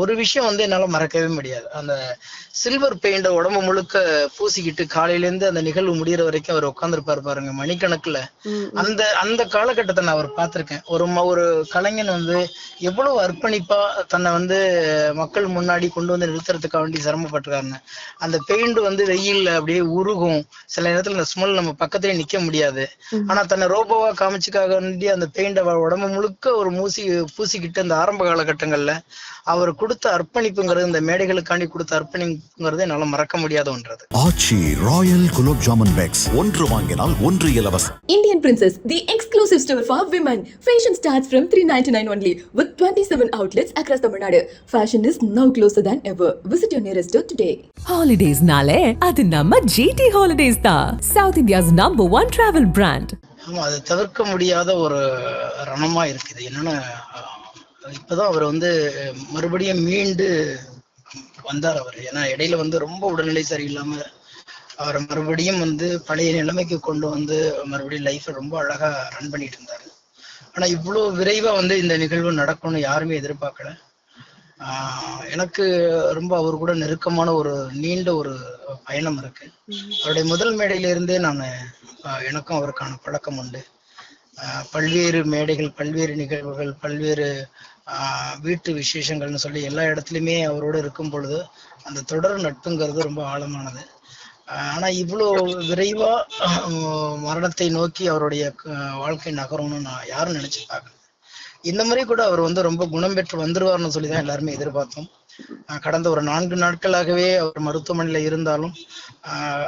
ஒரு விஷயம் வந்து என்னால மறக்கவே முடியாது. அந்த சில்வர் பெயிண்ட உடம்பு முழுக்க பூசிக்கிட்டு காலையில இருந்து அந்த நிகழ்வு முடியிற வரைக்கும் அவர் உட்கார்ந்துருப்பாரு பாருங்க மணிக்கணக்குல. அந்த அந்த காலகட்டத்தை நான் அவர் பார்த்திருக்கேன். ஒரு ஒரு கலைஞன் வந்து எவ்வளவு அர்ப்பணிப்பா தன்னை வந்து மக்கள் முன்னாடி கொண்டு வந்து நிறுத்துறதுக்காக வேண்டி சிரமப்பட்டிருக்காருங்க அந்த பெயிண்ட் வந்து வெயில்ல அப்படியே உருகும். சில நேரத்துல இந்த ஸ்மெல் நம்ம பக்கத்துலயே நிக்க முடியாது. ஆனா தன்னை ரோபோவா காமிச்சுக்காக வேண்டி அந்த பெயிண்ட உடம்பு முழுக்க ஒரு மூசி பூசிக்கிட்டு அந்த ஆரம்ப காலகட்டங்கள்ல அவர் கொடுத்த அர்ப்பணிப்புங்கிறது இந்த மேடைகளுக்காண்டி கொடுத்த அர்ப்பணிப்புங்கிறது என்னால மறக்க முடியாத ஒன்றது ஆச்சி ராயல் குலோப் ஜாமுன் பேக்ஸ் ஒன்று வாங்கினால் ஒன்று இலவசம் Indian Princess, the exclusive store for women. Fashion starts from 399 only with 27 outlets across Tamil Nadu. Fashion is now closer than ever. Visit your nearest store today. ஹாலிடேஸ்னாலே அது நம்ம ஜிடி ஹாலிடேஸ் தான் south India's number one travel brand ஆமா அது தவிர்க்க முடியாத ஒரு ரணமா இருக்குது என்னன்னா இப்பதான் அவர் வந்து மறுபடியும் மீண்டு வந்தார் அவர். ஏன்னா இடையில வந்து ரொம்ப உடல்நிலை சரியில்லாம அவரை மறுபடியும் வந்து பழைய நிலைமைக்கு கொண்டு வந்து மறுபடியும் லைஃப்பை ரொம்ப அழகா ரன் பண்ணிட்டு இருந்தாரு. ஆனா இவ்வளவு விரைவா வந்து இந்த நிகழ்வு நடக்கும்னு யாருமே எதிர்பார்க்கல. ஆஹ் எனக்கு ரொம்ப அவர் கூட நெருக்கமான ஒரு நீண்ட ஒரு பயணம் இருக்கு. அவருடைய முதல் மேடையில இருந்தே நான் எனக்கும் அவருக்கான பழக்கம் உண்டு. பல்வேறு மேடைகள் பல்வேறு நிகழ்வுகள் பல்வேறு ஆஹ் வீட்டு விசேஷங்கள்னு சொல்லி எல்லா இடத்துலையுமே அவரோட இருக்கும் பொழுது அந்த தொடர் நட்புங்கிறது ரொம்ப ஆழமானது. ஆனா இவ்வளோ விரைவா மரணத்தை நோக்கி அவருடைய வாழ்க்கை நகரும்னு நான் யாரும் நினைச்சு பார்க்கல இந்த மாதிரி கூட அவர் வந்து ரொம்ப குணம் பெற்று வந்துருவார்னு சொல்லி தான் எல்லாருமே எதிர்பார்த்தோம். கடந்த ஒரு நான்கு நாட்களாகவே அவர் மருத்துவமனையில இருந்தாலும்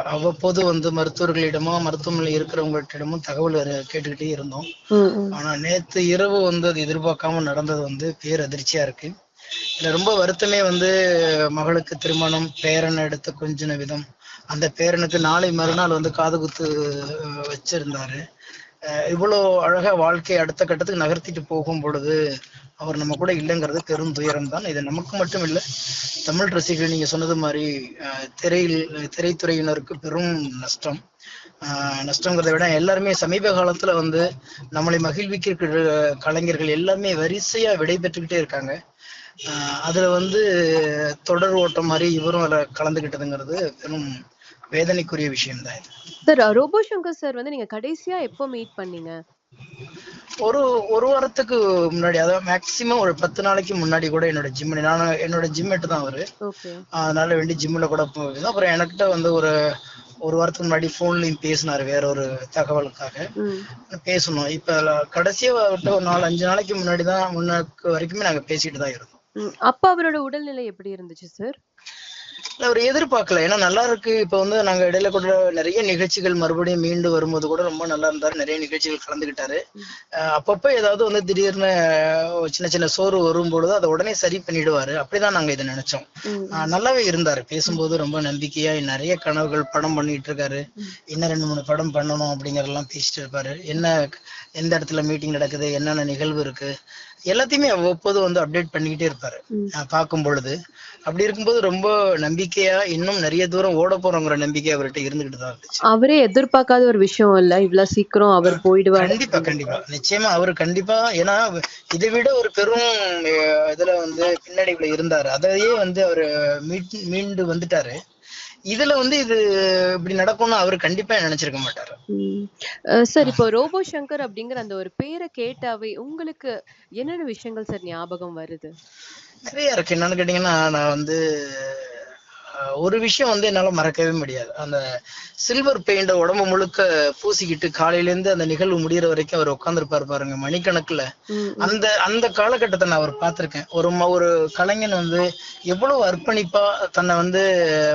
அவ்வப்போது வந்து மருத்துவர்களிடமோ மருத்துவமனையில் இருக்கிறவங்கள்ட்டிடமும் தகவல் கேட்டுக்கிட்டே இருந்தோம். ஆனா நேத்து இரவு வந்து அது எதிர்பார்க்காம நடந்தது வந்து பேரதிர்ச்சியா இருக்கு. இதுல ரொம்ப வருத்தமே வந்து மகளுக்கு திருமணம் பேரனை எடுத்து கொஞ்சின விதம். அந்த பேரனுக்கு நாளை மறுநாள் வந்து காது குத்து வச்சிருந்தாரு. இவ்வளோ அழகா வாழ்க்கை அடுத்த கட்டத்துக்கு நகர்த்திட்டு போகும் பொழுது அவர் நம்ம கூட இல்லைங்கிறது பெரும் துயரம் தான் இது நமக்கு மட்டும் இல்லை தமிழ் ரசிகர்கள் நீங்க சொன்னது மாதிரி திரையில் திரைத்துறையினருக்கு பெரும் நஷ்டம். ஆஹ் நஷ்டங்கிறத விட எல்லாருமே சமீப காலத்துல வந்து நம்மளை மகிழ்விக்கிற கலைஞர்கள் எல்லாமே வரிசையா விடை பெற்றுக்கிட்டே இருக்காங்க. ஆஹ் அதுல வந்து தொடர் ஓட்டம் மாதிரி இவரும் அதில் கலந்துகிட்டதுங்கிறது பெரும் வேதனைக்குரிய விஷயம் தான் இது. சார் ரோபோ சங்கர் சார் வந்து நீங்க கடைசியா எப்போ மீட் பண்ணீங்க? ஒரு ஒரு வாரத்துக்கு முன்னாடி அதாவது மேக்சிமம் ஒரு பத்து நாளைக்கு முன்னாடி கூட என்னோட ஜிம் நான் என்னோட ஜிம்மேட்டு தான் அவரு. அதனால வேண்டி ஜிம்ல கூட அப்புறம் எனக்கிட்ட வந்து ஒரு ஒரு வாரத்துக்கு முன்னாடி போன்லயும் பேசினாரு வேற ஒரு தகவலுக்காக. பேசணும். இப்ப கடைசியா விட்ட ஒரு நாலு அஞ்சு நாளைக்கு முன்னாடி தான் முன்னாக்கு வரைக்குமே நாங்க பேசிட்டு தான் இருந்தோம். அப்ப அவரோட உடல்நிலை எப்படி இருந்துச்சு சார் அவர் எதிர்பார்க்கல. ஏன்னா நல்லா இருக்கு. இப்ப வந்து நாங்க இடையில கூட நிறைய நிகழ்ச்சிகள் மறுபடியும் மீண்டு வரும்போது கூட ரொம்ப நல்லா இருந்தாரு. நிறைய நிகழ்ச்சிகள் கலந்துக்கிட்டாரு அஹ் அப்பப்ப ஏதாவது வந்து திடீர்னு சின்ன சின்ன சோறு வரும்பொழுது அதை உடனே சரி பண்ணிடுவாரு. அப்படிதான் நாங்க இதை நினைச்சோம். நல்லாவே இருந்தாரு. பேசும்போது ரொம்ப நம்பிக்கையா நிறைய கனவுகள் படம் பண்ணிட்டு இருக்காரு. இன்னும் ரெண்டு மூணு படம் பண்ணணும் அப்படிங்கறதெல்லாம் பேசிட்டு இருப்பாரு. என்ன எந்த இடத்துல மீட்டிங் நடக்குது? என்னென்ன நிகழ்வு இருக்கு? எல்லாத்தையுமே அவ்வப்போது வந்து அப்டேட் பண்ணிக்கிட்டே இருப்பாரு. பார்க்கும் பொழுது. அப்படி இருக்கும்போது ரொம்ப நம்பிக்கையா இன்னும் நிறைய தூரம் ஓட போறோங்கிற நம்பிக்கை அவர்கிட்ட இருந்துகிட்டு தான் இருந்துச்சு. அவரே எதிர்பார்க்காத ஒரு விஷயம் இல்ல. இவ்வளவு சீக்கிரம் அவர் போயிடுவாரு. கண்டிப்பா கண்டிப்பா. நிச்சயமா அவர் கண்டிப்பா ஏன்னா இதை விட ஒரு பெரும் இதுல வந்து பின்னடைவுல இருந்தாரு. அதையே வந்து அவர் மீண்டு வந்துட்டாரு. இதுல வந்து இது இப்படி நடக்கும்னு அவர் கண்டிப்பா நினைச்சிருக்க மாட்டாரு. சார் இப்போ ரோபோ சங்கர் அப்படிங்கிற அந்த ஒரு பேரை கேட்டாவே உங்களுக்கு என்னென்ன விஷயங்கள் சார் ஞாபகம் வருது? நிறைய இருக்கு. என்னன்னு கேட்டீங்கன்னா நான் வந்து ஒரு விஷயம் வந்து என்னால மறக்கவே முடியாது. அந்த சில்வர் பெயிண்ட உடம்பு முழுக்க பூசிக்கிட்டு காலையில இருந்து அந்த நிகழ்வு முடியிற வரைக்கும் அவர் உட்கார்ந்துருப்பாரு பாருங்க மணிக்கணக்குல. அந்த அந்த காலகட்டத்தை நான் அவர் பார்த்திருக்கேன். ஒரு ஒரு கலைஞன் வந்து எவ்வளவு அர்ப்பணிப்பா தன்னை வந்து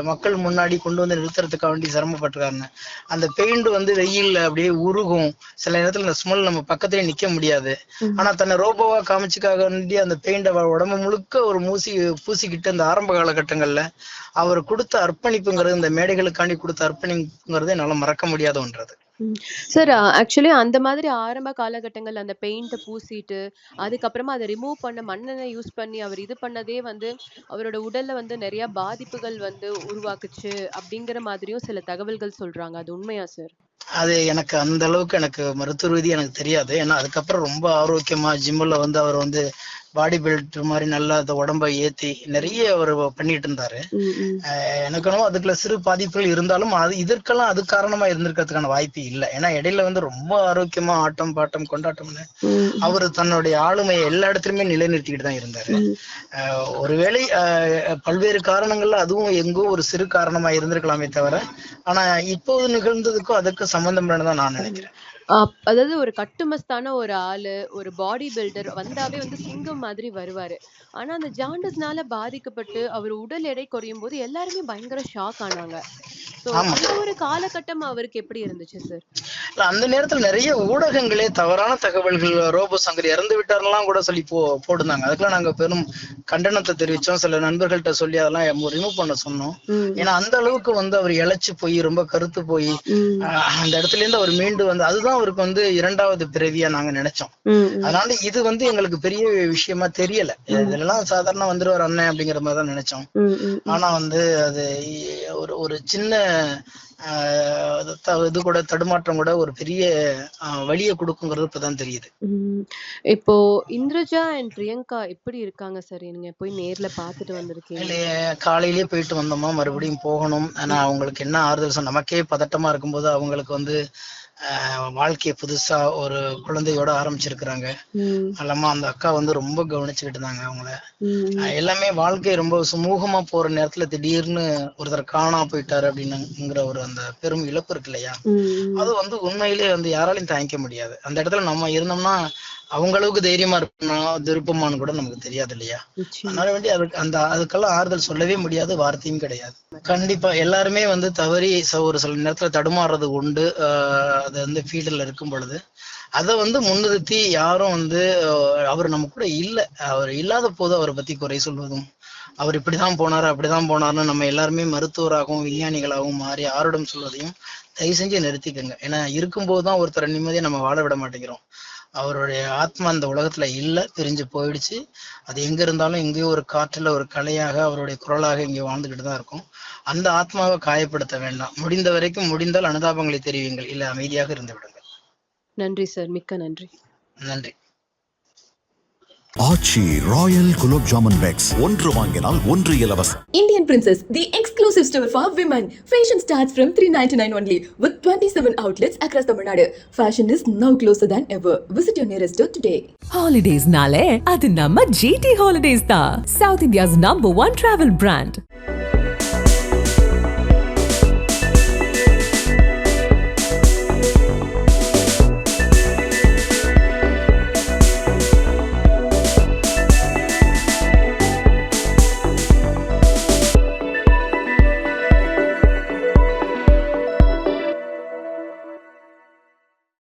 மக்கள் முன்னாடி கொண்டு வந்து நிறுத்துறதுக்காக வேண்டி சிரமப்பட்டிருக்காருங்க அந்த பெயிண்ட் வந்து வெயில்ல அப்படியே உருகும். சில நேரத்துல இந்த ஸ்மெல் நம்ம பக்கத்துலயே நிக்க முடியாது. ஆனா தன்னை ரோபோவா காமிச்சுக்காக வேண்டி அந்த பெயிண்ட உடம்பு முழுக்க ஒரு மூசி பூசிக்கிட்டு அந்த ஆரம்ப காலகட்டங்கள்ல அவர் கொடுத்த அர்ப்பணிப்புங்கிறது இந்த மேடைகளுக்காண்டி கொடுத்த அர்ப்பணிப்புங்கிறது என்னால மறக்க முடியாத ஒன்றது. சார் ஆக்சுவலி அந்த மாதிரி ஆரம்ப காலகட்டங்கள்ல அந்த பெயிண்ட பூசிட்டு அதுக்கப்புறமா அதை ரிமூவ் பண்ண மண்ணெண்ணெய் யூஸ் பண்ணி அவர் இது பண்ணதே வந்து அவரோட உடல்ல வந்து நிறைய பாதிப்புகள் வந்து உருவாக்குச்சு அப்படிங்கிற மாதிரியும் சில தகவல்கள் சொல்றாங்க. அது உண்மையா சார் அது எனக்கு அந்த அளவுக்கு எனக்கு மருத்துவ ரீதியா எனக்கு தெரியாது. ஏன்னா அதுக்கப்புறம் ரொம்ப ஆரோக்கியமா ஜிம்ல வந்து அவர் வந்து பாடி பில்ட் மாதிரி நல்லா அந்த உடம்ப ஏத்தி நிறைய அவர் பண்ணிட்டு இருந்தாரு. ம், ம். அஹ் எனக்கு என்னமோ அதுக்குள்ள சிறு பாதிப்புகள் இருந்தாலும் அது இதற்கெல்லாம் அது காரணமா இருந்திருக்கிறதுக்கான வாய்ப்பு இல்லை. ஏன்னா இடையில வந்து ரொம்ப ஆரோக்கியமா ஆட்டம் பாட்டம் கொண்டாட்டம்னு அவர் தன்னுடைய ஆளுமையை எல்லா இடத்துலயுமே நிலைநிறுத்திக்கிட்டு தான் இருந்தாரு. ஒருவேளை பல்வேறு காரணங்கள்ல அதுவும் எங்கோ ஒரு சிறு காரணமா இருந்திருக்கலாமே தவிர ஆனா இப்போது நிகழ்ந்ததுக்கும் அதுக்கு சம்பந்தம் தான் நான் நினைக்கிறேன். அதாவது ஒரு கட்டுமஸ்தான ஒரு ஆளு ஒரு பாடி பில்டர் வந்தாவே வந்து சிங்கம் மாதிரி வருவாரு. ஆனா அந்த ஜாண்டஸ்னால பாதிக்கப்பட்டு அவர் உடல் எடை குறையும் போது எல்லாருமே பயங்கர ஷாக் ஆனாங்க. ஒரு காலகட்டம் அவருக்கு எப்படி இருந்துச்சு சார் அந்த நேரத்துல நிறைய ஊடகங்களே தவறான தகவல்கள் ரோபோ சங்கர் இறந்து விட்டாரெல்லாம் கூட சொல்லி போ போடுனாங்க அதுக்கெல்லாம் நாங்க பெரும் கண்டனத்தை தெரிவிச்சோம். சில நண்பர்கள்ட்ட சொல்லி அதெல்லாம் ரிமூவ் பண்ண சொன்னோம். ஏன்னா அந்த அளவுக்கு வந்து அவர் இழைச்சு போய் ரொம்ப கருத்து போய் அந்த இடத்துல இருந்து அவர் மீண்டு வந்து அதுதான் அவருக்கு வந்து இரண்டாவது பிறவியா நாங்க நினைச்சோம். அதனால இது வந்து எங்களுக்கு பெரிய விஷயமா தெரியல. இதெல்லாம் சாதாரண வந்துருவார் அண்ணன் அப்படிங்கிற மாதிரி தான் நினைச்சோம். ஆனா வந்து அது ஒரு ஒரு சின்ன இது கூட தடுமாற்றம் கூட ஒரு பெரிய வலியை கொடுக்குங்கிறது இப்பதான் தெரியுது. இப்போ இந்திரஜா அண்ட் பிரியங்கா எப்படி இருக்காங்க சார்? நீங்க போய் நேர்ல பாத்துட்டு வந்திருக்கீங்க. காலையிலேயே போயிட்டு வந்தோமா? மறுபடியும் போகணும். ஆனா அவங்களுக்கு என்ன ஆறுதல் நமக்கே பதட்டமா இருக்கும்போது அவங்களுக்கு வந்து வாழ்க்கைய புதுசா ஒரு குழந்தையோட ஆரம்பிச்சிருக்கிறாங்க. அல்லாம அந்த அக்கா வந்து ரொம்ப கவனிச்சுக்கிட்டு இருந்தாங்க அவங்கள. எல்லாமே வாழ்க்கை ரொம்ப சுமூகமா போற நேரத்துல திடீர்னு ஒருத்தர் காணா போயிட்டாரு அப்படின்னுங்கிற ஒரு அந்த பெரும் இழப்பு இருக்கு இல்லையா. அது வந்து உண்மையிலேயே வந்து யாராலையும் தாங்கிக்க முடியாது. அந்த இடத்துல நம்ம இருந்தோம்னா அவங்க அளவுக்கு தைரியமா இருக்கணும் விருப்பமானு கூட நமக்கு தெரியாது இல்லையா. அதனால வேண்டி அதுக்கு அந்த அதுக்கெல்லாம் ஆறுதல் சொல்லவே முடியாது வார்த்தையும் கிடையாது. கண்டிப்பா எல்லாருமே வந்து தவறி ஒரு சில நேரத்துல தடுமாறுறது உண்டு. அது வந்து ஃபீல்டில் இருக்கும் பொழுது. அதை வந்து முன்னிறுத்தி யாரும் வந்து அவர் நம்ம கூட இல்ல. அவர் இல்லாத போது அவரை பத்தி குறை சொல்வதும் அவர் இப்படிதான் போனாரு அப்படிதான் போனாருன்னு நம்ம எல்லாருமே மருத்துவராகவும் விஞ்ஞானிகளாகவும் மாறி ஆருடம் சொல்வதையும் தயவு செஞ்சு நிறுத்திக்கங்க. ஏன்னா இருக்கும்போது தான் ஒருத்தரை நிம்மதியா நம்ம வாழ விட மாட்டேங்கிறோம். அவருடைய ஆத்மா இந்த உலகத்துல இல்ல பிரிஞ்சு போயிடுச்சு. அது எங்க இருந்தாலும் எங்கேயோ ஒரு காற்றுல ஒரு கலையாக அவருடைய குரலாக இங்கே வாழ்ந்துகிட்டு தான் இருக்கும். அந்த ஆத்மாவை காயப்படுத்த வேண்டாம். முடிந்த வரைக்கும் முடிந்தால் அனுதாபங்களை தெரிவிங்கள் இல்ல அமைதியாக இருந்து விடுங்கள். நன்றி சார் மிக்க நன்றி. நன்றி. ஆச்சி ராயல் குலோப் ஜாமுன் பேக்ஸ் ஒன்று வாங்கினால் ஒன்று இலவசம் Indian Princess, the exclusive store for women. Fashion starts from 399 only with 27 outlets across Tamil Nadu. Fashion is now closer than ever. Visit your nearest store today. ஹாலிடேஸ்னாலே அது நம்ம ஜிடி ஹாலிடேஸ் தான் south India's number one travel brand